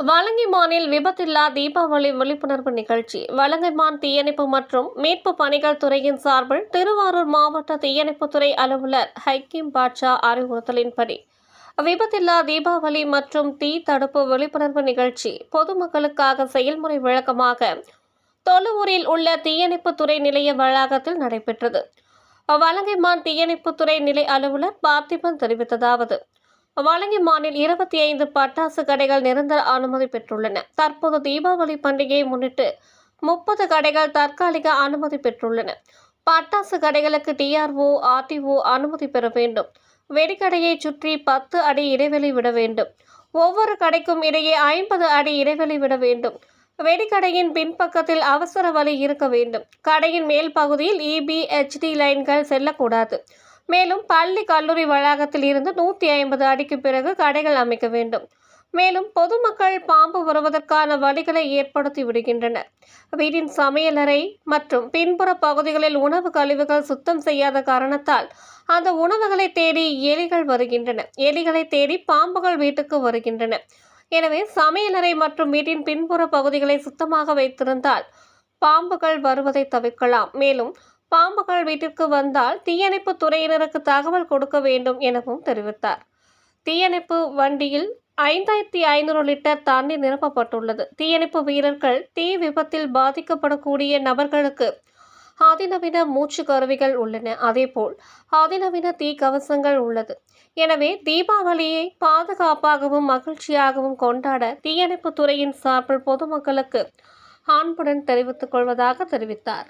வலங்கைமானில் விபத்தில்லா தீபாவளி விழிப்புணர்வு நிகழ்ச்சி. வலங்கைமான் தீயணைப்பு மற்றும் மீட்பு பணிகள் துறையின் சார்பில் திருவாரூர் மாவட்ட தீயணைப்புத்துறை அலுவலர் ஹக்கீம் பாட்ஷா அறிவுறுத்தலின்படி விபத்தில்லா தீபாவளி மற்றும் தீ தடுப்பு விழிப்புணர்வு நிகழ்ச்சி பொதுமக்களுக்காக செயல்முறை விளக்கமாக தொழுவூரில் உள்ள தீயணைப்புத்துறை நிலைய வளாகத்தில் நடைபெற்றது. வலங்கைமான் தீயணைப்புத்துறை நிலை அலுவலர் பார்த்திபன் தெரிவித்ததாவது வலங்கைமானில் இருபத்தி ஐந்து பட்டாசு கடைகள் நிரந்தர அனுமதி பெற்றுள்ளன. தற்போது தீபாவளி பண்டிகையை முன்னிட்டு முப்பது கடைகள் தற்காலிக அனுமதி பெற்றுள்ளன. பட்டாசு கடைகளுக்கு டிஆர்ஓ ஆர்டிஓ அனுமதி பெற வேண்டும். வெடிக்கடையை சுற்றி பத்து அடி இடைவெளி விட வேண்டும். ஒவ்வொரு கடைக்கும் இடையே ஐம்பது அடி இடைவெளி விட வேண்டும். வெடிக்கடையின் பின்பக்கத்தில் அவசர வழி இருக்க வேண்டும். கடையின் மேல் பகுதியில் இபி ஹெச்டி லைன்கள் செல்லக்கூடாது. மேலும் பள்ளி கல்லூரி வளாகத்தில் இருந்து நூற்றி ஐம்பது அடிக்கு பிறகு கடைகள் அமைக்க வேண்டும். மேலும் பொதுமக்கள் பாம்பு வருவதற்கான வழிகளை ஏற்படுத்தி விடுகின்றனர். வீட்டின் சமையலறை மற்றும் பின்புற பகுதிகளில் உணவு கழிவுகள் சுத்தம் செய்யாத காரணத்தால் அந்த உணவுகளை தேடி எலிகள் வருகின்றன. எலிகளை தேடி பாம்புகள் வீட்டுக்கு வருகின்றன. எனவே சமையலறை மற்றும் வீட்டின் பின்புற பகுதிகளை சுத்தமாக வைத்திருந்தால் பாம்புகள் வருவதை தவிர்க்கலாம். மேலும் பாம்புகள் வீட்டிற்கு வந்தால் தீயணைப்பு துறையினருக்கு தகவல் கொடுக்க வேண்டும் எனவும் தெரிவித்தார். தீயணைப்பு வண்டியில் ஐந்தாயிரத்தி ஐநூறு லிட்டர் தண்ணீர் நிரப்பப்பட்டுள்ளது. தீயணைப்பு வீரர்கள் தீ விபத்தில் பாதிக்கப்படக்கூடிய நபர்களுக்கு அதிநவீன மூச்சு கருவிகள் உள்ளன. அதேபோல் அதிநவீன தீ கவசங்கள் உள்ளது. எனவே தீபாவளியை பாதுகாப்பாகவும் மகிழ்ச்சியாகவும் கொண்டாட தீயணைப்பு துறையின் சார்பில் பொதுமக்களுக்கு அன்புடன் தெரிவித்துக் கொள்வதாக தெரிவித்தார்.